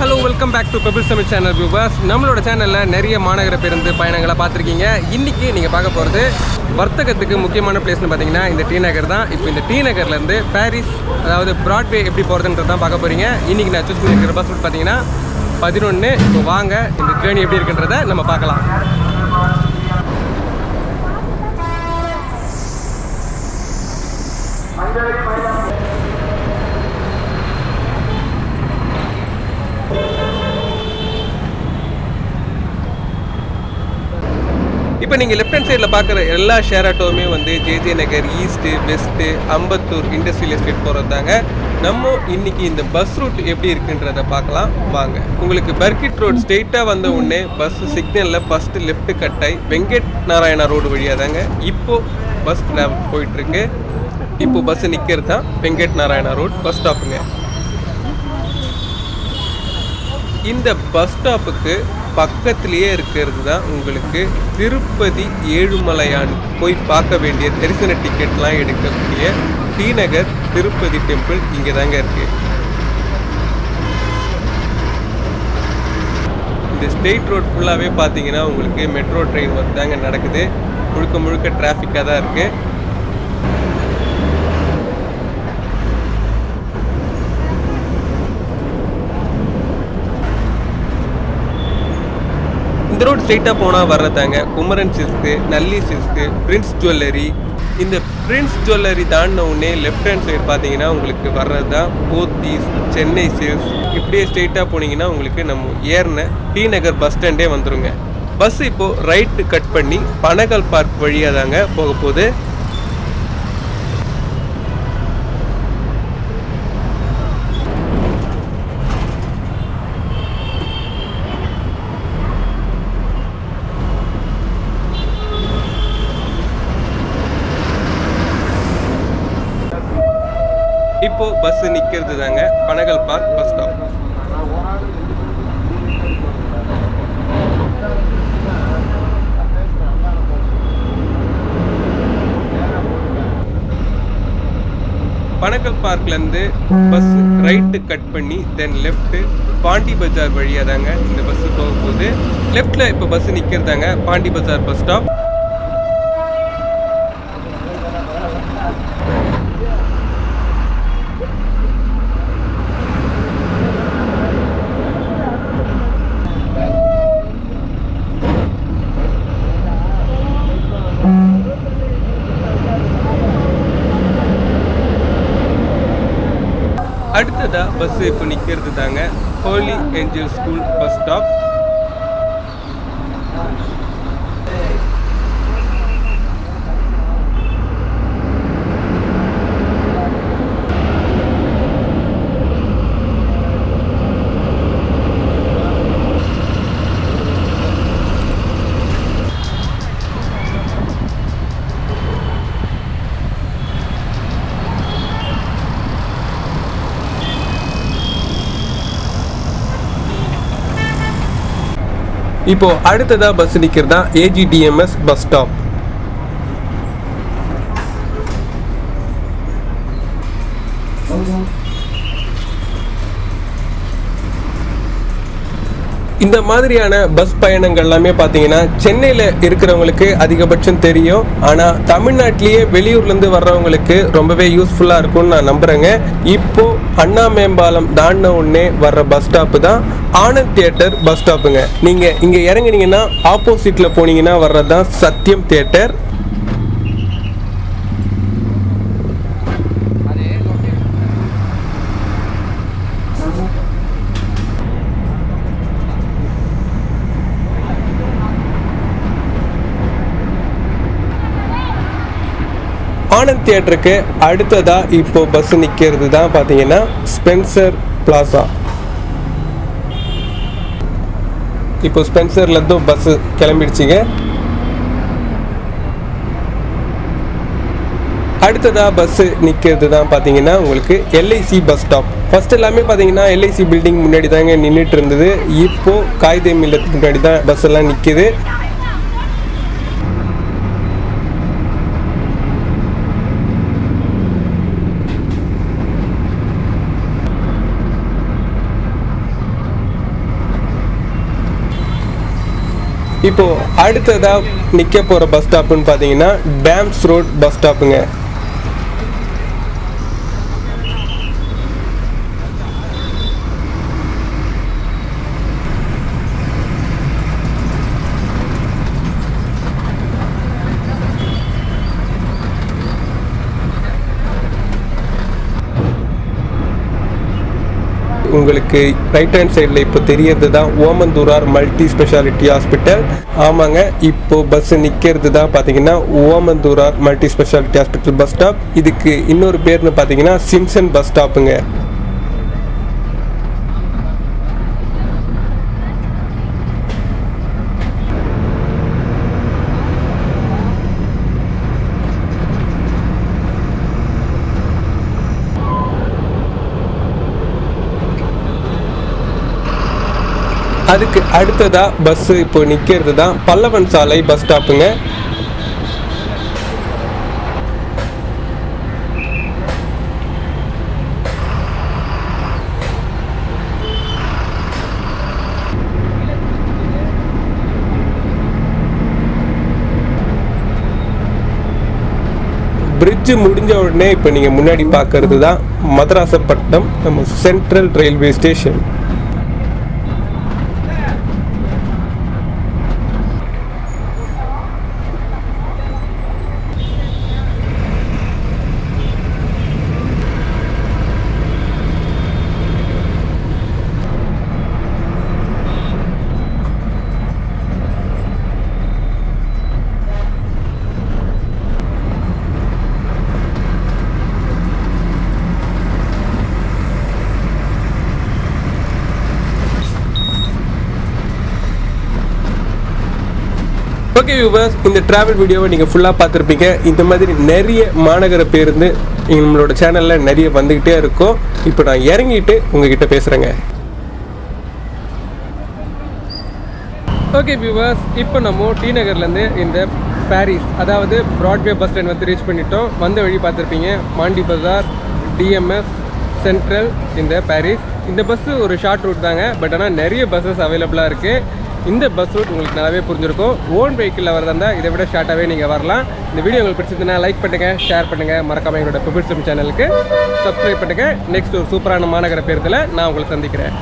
Hello welcome back to Pebble Tamil channel viewers நம்மளோட சேனலில் நிறைய மாநகர பேருந்து பயணங்களை பார்த்துருக்கீங்க. இன்றைக்கி நீங்கள் பார்க்க போகிறது வர்த்தகத்துக்கு முக்கியமான பிளேஸ்னு பார்த்தீங்கன்னா இந்த டி நகர் தான். இப்போ இந்த டி நகர்லேருந்து பாரிஸ் அதாவது ப்ராட்வே எப்படி போகிறதுன்றது தான் பார்க்க போகிறீங்க இன்றைக்கி நான் சூஸ் பண்ணியிருக்கிற பஸ் ரூட் பார்த்தீங்கன்னா பதினொன்று இப்போ வாங்க இந்த ஜேர்னி எப்படி இருக்குன்றதை நம்ம பார்க்கலாம். இப்போ நீங்கள் லெஃப்ட் ஹேண்ட் சைடில் பார்க்குற எல்லா ஷேர் ஆட்டோவுமே வந்து JJ Nagar east west Ambattur industrial estate போகிறது தாங்க நம்ம இன்னைக்கு இந்த பஸ் ரூட் எப்படி இருக்குன்றத பார்க்கலாம். வாங்க. உங்களுக்கு பர்கிட் ரோட் ஸ்ட்ரெயிட்டாக வந்த உடனே பஸ் சிக்னலில் ஃபஸ்ட்டு லெஃப்ட் கட்டாய் வெங்கட் நாராயணா ரோடு வழியாக தாங்க இப்போது பஸ் டிராவல் போயிட்டுருக்கு. இப்போ பஸ் நிற்கிறது தான் வெங்கட் நாராயணா ரோட் பஸ் ஸ்டாப்புங்க இந்த பஸ் ஸ்டாப்புக்கு பக்கத்திலேயே இருக்கிறது தான் உங்களுக்கு திருப்பதி ஏழுமலையான் போய் பார்க்க வேண்டிய தரிசன டிக்கெட்லாம் எடுக்கக்கூடிய டி நகர் திருப்பதி டெம்பிள் இங்கே தாங்க இருக்கு. இந்த ஸ்டேட் ரோட் ஃபுல்லாகவே பார்த்தீங்கன்னா உங்களுக்கு மெட்ரோ ட்ரெயின் ஒர்க் தாங்க நடக்குது. முழுக்க முழுக்க டிராஃபிக்காக தான் இருக்குது இந்த ரோட் ஸ்ட்ரைட்டாக போனால் வர்றதாங்க. Kumaran silk Nalli silk Prince Jewellery இந்த பிரின்ஸ் ஜுவல்லரி தாண்டின உடனே லெஃப்ட் ஹேண்ட் சைடு பார்த்தீங்கன்னா உங்களுக்கு வர்றது தான் போத்தீஸ் சென்னை சில்க்ஸ் இப்படியே ஸ்ட்ரெயிட்டாக போனீங்கன்னா உங்களுக்கு நம்ம ஏறின டி நகர் பஸ் ஸ்டாண்டே வந்துருங்க. பஸ் இப்போது ரைட்டு கட் பண்ணி பனகல் பார்க் வழியாக தாங்க போக போகுது. இப்போ பஸ் நிற்கிறது தாங்க Panagal park bus stop Panagal பார்க்லேருந்து bus right cut பண்ணி தென் லெஃப்ட்டு பாண்டி பஜார் வழியாக தாங்க இந்த பஸ்ஸு போக போகுது லெஃப்டில் இப்போ பஸ் நிற்கிறதாங்க பாண்டி பஜார் பஸ் ஸ்டாப் அடுத்ததா பஸ் இப்போ நிற்கிறது தாங்க Holy Angel school bus stop இப்போ அடுத்ததா பஸ் நிற்கிறதா ஏஜிடிஎம்எஸ் பஸ் ஸ்டாப் இந்த மாதிரியான பஸ் பயணங்கள் எல்லாமே பார்த்தீங்கன்னா சென்னையில் இருக்கிறவங்களுக்கு அதிகபட்சம் தெரியும். ஆனால் தமிழ்நாட்டிலேயே வெளியூர்லேருந்து வர்றவங்களுக்கு ரொம்பவே யூஸ்ஃபுல்லாக இருக்கும்னு நான் நம்புகிறேங்க இப்போ அண்ணா மேம்பாலம் தாண்டின உடனே வர்ற பஸ் ஸ்டாப்பு தான் ஆனந்த் தியேட்டர் பஸ் ஸ்டாப்புங்க நீங்கள் இங்கே இறங்குனீங்கன்னா ஆப்போசிட்டில் போனீங்கன்னா வர்றது தான் சத்யம் தியேட்டர். ஆனந்த் தியேட்டருக்கு அடுத்ததாக இப்போ பஸ் நிற்கிறது தான் பார்த்தீங்கன்னா ஸ்பென்சர் பிளாசா. இப்போ ஸ்பென்சர்லேருந்தும் பஸ்ஸு கிளம்பிடுச்சிங்க. அடுத்ததாக பஸ் நிற்கிறது தான் பார்த்தீங்கன்னா உங்களுக்கு எல்ஐசி பஸ் ஸ்டாப் ஃபர்ஸ்ட் எல்லாமே பார்த்தீங்கன்னா எல்ஐசி பில்டிங் முன்னாடி தாங்க நின்றுட்டு இருந்தது. இப்போது காகிதம் மில்லத்துக்கு முன்னாடி தான் பஸ் எல்லாம் நிற்கிது இப்போது அடுத்ததாக நிற்க போகிற பஸ் ஸ்டாப்புன்னு பார்த்தீங்கன்னா டேம்ஸ் ரோட் பஸ் ஸ்டாப்புங்க உங்களுக்கு ரைட் ஹேண்ட் சைடில் இப்போ தெரியறது தான் ஓமந்தூரார் மல்டி ஸ்பெஷாலிட்டி ஹாஸ்பிட்டல் ஆமாங்க இப்போ பஸ் நிற்கிறது தான் பார்த்தீங்கன்னா Omandurar multi speciality hospital bus stop இதுக்கு இன்னொரு பேர்னு பார்த்தீங்கன்னா சிம்சன் பஸ் ஸ்டாப்புங்க அதுக்கு அடுத்ததாக பஸ் இப்போ நிற்கிறது தான் பல்லவன் சாலை பஸ் ஸ்டாப்புங்க பிரிட்ஜு முடிஞ்ச உடனே இப்போ நீங்கள் முன்னாடி பார்க்கறது தான் மதராசப்பட்டினம் நம்ம central railway station okay viewers இந்த டிராவல் வீடியோவை நீங்கள் ஃபுல்லாக பார்த்துருப்பீங்க. இந்த மாதிரி நிறைய மாநகர பேருந்து நம்மளோட சேனலில் நிறைய வந்துக்கிட்டே இருக்கும். இப்போ நான் இறங்கிட்டு உங்ககிட்ட பேசுகிறேங்க ஓகே வியூவர்ஸ் இப்போ நம்ம டி நகர்லேருந்து இந்த பாரிஸ் அதாவது ப்ராட்வே பஸ் ஸ்டாண்ட் வந்து ரீச் பண்ணிட்டோம். வந்த வழி பார்த்துருப்பீங்க. மாண்டி பஜார் டிஎம்எஸ் சென்ட்ரல் இந்த பாரிஸ் இந்த பஸ்ஸு ஒரு ஷார்ட் ரூட் தாங்க பட் ஆனால் நிறைய பஸ்ஸஸ் அவைலபிளாக இருக்குது இந்த பஸ் ரூட் உங்களுக்கு நல்லாவே புரிஞ்சிருக்கும். ஓன் வெஹிக்கிளில் வரதா இருந்தால் இதை விட ஷார்ட்டாகவே நீங்கள் வரலாம். இந்த வீடியோ உங்களுக்கு பிடிச்சிருந்ததுன்னா லைக் பண்ணுங்கள் ஷேர் பண்ணுங்கள் மறக்காம எங்களோட பிபிட்ஸம் சேனலுக்கு சப்ஸ்கிரைப் பண்ணுங்கள் நெக்ஸ்ட் ஒரு சூப்பரான மாநகர பேருந்தில் நான் உங்களை சந்திக்கிறேன்.